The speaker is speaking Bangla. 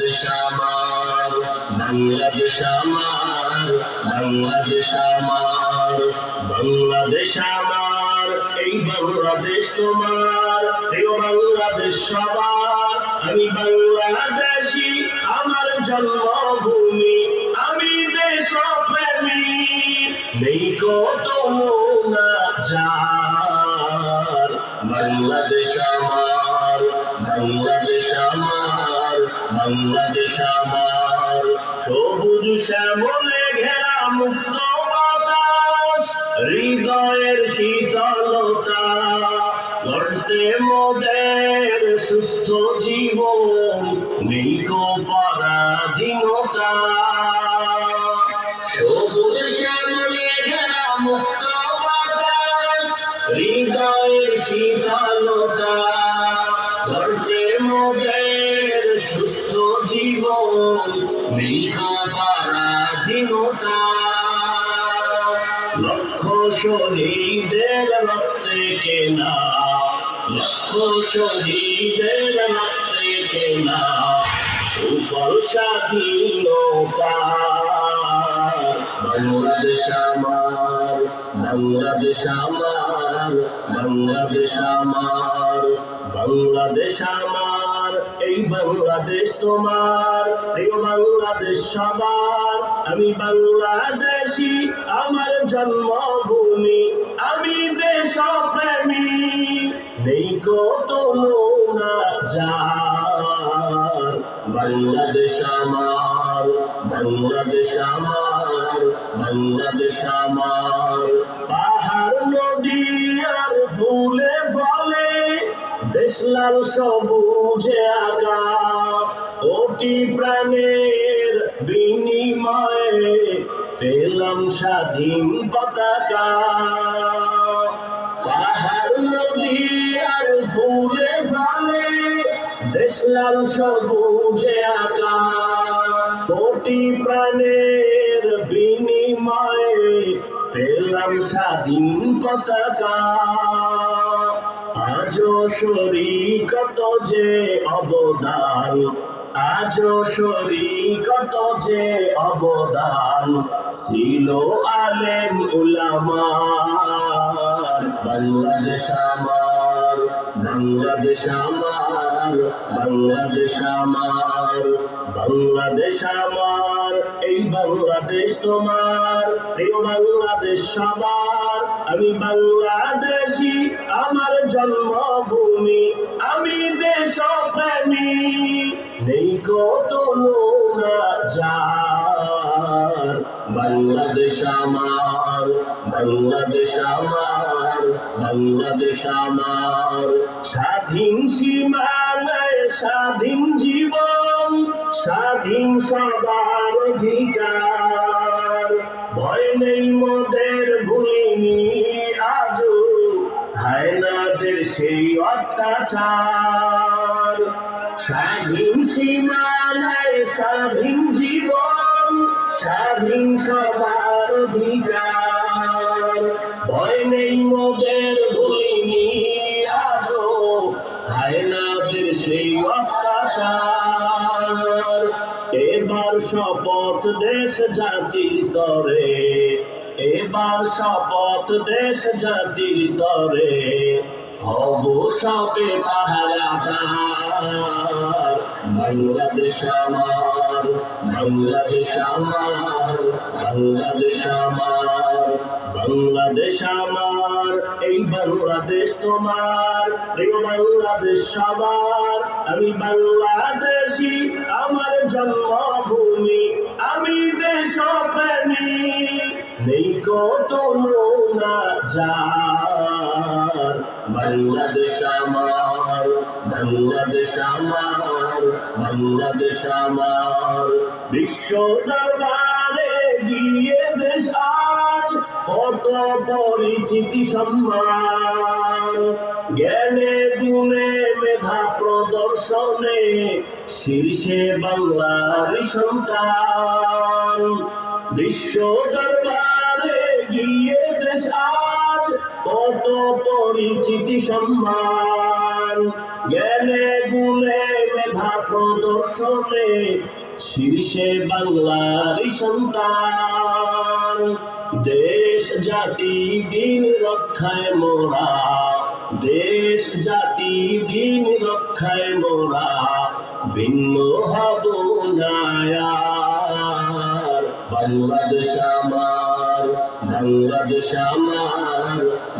বাংলাদেশ আমার বাংলাদেশ আমার বাংলাদেশ আমার বাংলাদেশ এই বাংলাদেশ তোমার প্রিয় বাংলাদেশ সবার আমি বাংলাদেশি আমার জন্মভূমি আমি দেশপ্রেমী নেই কত যার বাংলাদেশ আমার বাংলাদেশ আমার বাংলাদেশ আমার, সবুজ শ্যামলে ঘেরা মুক্ত বাতাস, হৃদয়ের শীতলতা গড়তে মোদের সুস্থ জীবন নেই পরাধীনতা। শহীদের রক্তে কেনা লক্ষ শহীদের রক্তে কেনা, সুফল স্বাধীনতা। বাংলাদেশ আমার বাংলাদেশ আমার বাংলাদেশ আমার বাংলাদেশ আমার। এই বাংলাদেশ তোমার, প্রিয় বাংলাদেশ সবার। আমি বাংলাদেশি, আমার জন্মভূমি। আমি দেশপ্রেমী। নেই কত যার। বাংলাদেশ আমার বাংলাদেশ আমার বাংলাদেশ আমার। পাহাড়, নদী আর ফুলে ফলে, দেশলাল সবুজে আগা কোটি প্রাণের বিনিময়ে পেলাম স্বাধীন পতাকা। পাহাড়, নদী ফুলে ফলে দেশলাল সবুজে আঁকা কোটি প্রাণের বিনিময়ে পেলাম স্বাধীন পতাকা। আজও শরীকত যে অবদান, আজও শরীকত যে অবদান ছিল আলেম উলামার। বাংলাদেশ আমার বাংলাদেশ আমার বাংলাদেশ আমার বাংলাদেশ আমার, এই বাংলাদেশ তোমার, প্রিয় বাংলাদেশ সবার। আমি বাংলাদেশি, আমার জন্মভূমি, আমি দেশপ্রেমী নেই কত যার বাংলাদেশ আমার বাংলাদেশ আমার বাংলাদেশ আমার। স্বাধীন সীমানায় স্বাধীন জীবন, স্বাধীন সবার অধিকার। ভয় নেই মোদের অত্যাচার। স্বাধীন সীমানায় স্বাধীন জীবন, স্বাধীন সবার অধিকার। ভয় নেই মোদের ভুলিনি আজও, হায়নাদের সেই অত্যাচার। এবার শপথ দেশ জাতির তরে, এবার শপথ দেশ জাতির তরে। হব সবে পাহারাদার বাংলাদেশ আমার বাংলাদেশ আমার বাংলাদেশ আমার বাংলাদেশ আমার, এই বাংলাদেশ তোমার, প্রিয় বাংলাদেশ সবার। আমি বাংলাদেশি, আমার জন্মভূমি, আমি দেশপ্রেমী। নেই কত না যার বাংলাদেশ আমার বাংলাদেশ আমার বাংলাদেশ আমার। বিশ্ব দরবারে গিয়ে দেশ আজ কত পরিচিতি সম্মান। জ্ঞানে গুণে মেধা প্রদর্শনে শীর্ষে বাংলার সন্তান। বিশ্ব দরবারে কত পরিচিতি সম্মান, জ্ঞানে গুণে মেধা প্রদর্শনে শীর্ষে বাংলার সন্তান দেশ, জাতি, দিন রক্ষায় মোরা, দেশ, জাতি, দিন রক্ষায় মোরা, ভিন্ন হব। বাংলাদেশ আমার বাংলাদেশ আমার